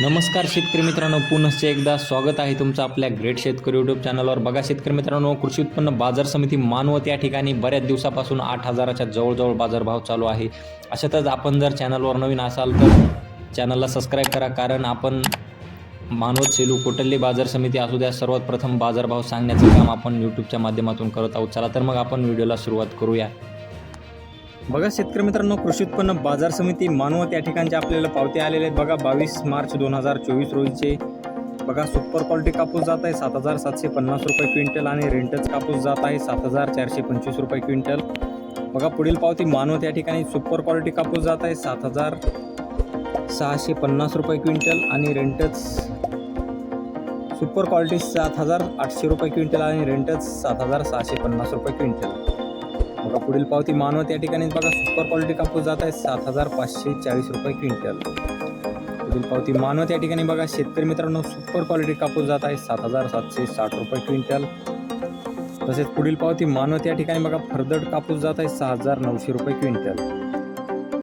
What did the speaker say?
नमस्कार शेतकरी मित्रांनो पुनश्च एकदा स्वागत आहे तुमचं आपल्या ग्रेट शेतकरी यूट्यूब चॅनलवर बघा शेतकरी मित्रांनो कृषी उत्पन्न बाजार समिती मानवत या ठिकाणी बऱ्याच दिवसापासून आठ हजाराच्या जवळजवळ बाजारभाव चालू आहे. अशातच आपण जर चॅनलवर नवीन असाल तर चॅनलला सबस्क्राईब करा कारण आपण मानवत सेलू कोटल्ली बाजार समिती असू द्या सर्वात प्रथम बाजारभाव सांगण्याचं काम आपण यूट्यूबच्या माध्यमातून करत आहोत. चला तर मग आपण व्हिडिओला सुरुवात करूया. बघा शेतकरी मित्रांनो कृषी उत्पन्न बाजार समिती मानवत या ठिकाणचे आपल्याला पावते आलेले आहेत. बघा बावीस मार्च दोन हजार चोवीस रोजीचे बघा सुपर क्वालिटी कापूस जात आहे सात हजार सातशे पन्नास रुपये क्विंटल आणि रेंटच कापूस जात आहे सात हजार चारशे पंचवीस रुपये क्विंटल. बघा पुढील पावती मानवत या ठिकाणी सुपर क्वालिटी कापूस जात आहे सात हजार सहाशे पन्नास रुपये क्विंटल आणि रेंटच सुपर क्वालिटी सात हजार आठशे रुपये क्विंटल आणि रेंटच सात हजार सहाशे पन्नास रुपये क्विंटल. बघा पुढील पावती मानवत या ठिकाणी. बघा सुपर क्वालिटी कापूस जात आहे सात हजार पाचशे चाळीस रुपये क्विंटल. पुढील पावती मानवत या ठिकाणी बघा शेतकरी मित्रांनो सुपर क्वालिटी कापूस जात आहे सात हजार सातशे साठ रुपये क्विंटल. तसेच पुढील पावती मानवत या ठिकाणी बघा फरदड कापूस जात आहे सहा हजार नऊशे रुपये क्विंटल.